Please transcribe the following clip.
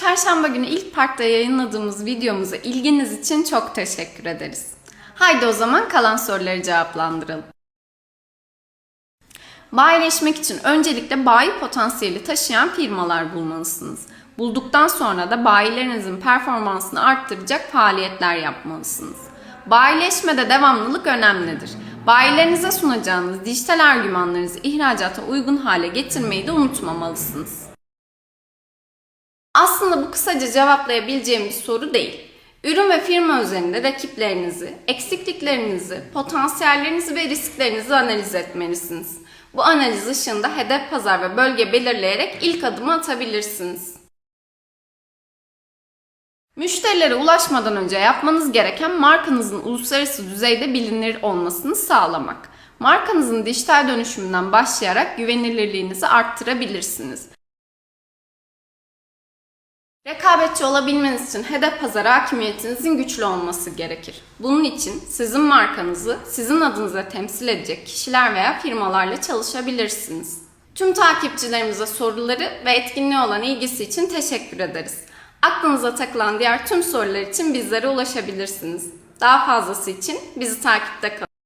Çarşamba günü ilk parkta yayınladığımız videomuza ilginiz için çok teşekkür ederiz. Haydi o zaman kalan soruları cevaplandıralım. Bayileşmek için öncelikle bayi potansiyeli taşıyan firmalar bulmalısınız. Bulduktan sonra da bayilerinizin performansını arttıracak faaliyetler yapmalısınız. Bayileşmede devamlılık önemlidir. Bayilerinize sunacağınız dijital argümanlarınızı ihracata uygun hale getirmeyi de unutmamalısınız. Aslında bu kısaca cevaplayabileceğim bir soru değil. Ürün ve firma üzerinde rakiplerinizi, eksikliklerinizi, potansiyellerinizi ve risklerinizi analiz etmelisiniz. Bu analiz ışığında hedef pazar ve bölge belirleyerek ilk adımı atabilirsiniz. Müşterilere ulaşmadan önce yapmanız gereken markanızın uluslararası düzeyde bilinir olmasını sağlamak. Markanızın dijital dönüşümünden başlayarak güvenilirliğinizi arttırabilirsiniz. Rekabetçi olabilmeniz için hedef pazar hakimiyetinizin güçlü olması gerekir. Bunun için sizin markanızı sizin adınıza temsil edecek kişiler veya firmalarla çalışabilirsiniz. Tüm takipçilerimize soruları ve etkinliğe olan ilgisi için teşekkür ederiz. Aklınıza takılan diğer tüm sorular için bizlere ulaşabilirsiniz. Daha fazlası için bizi takipte kalın.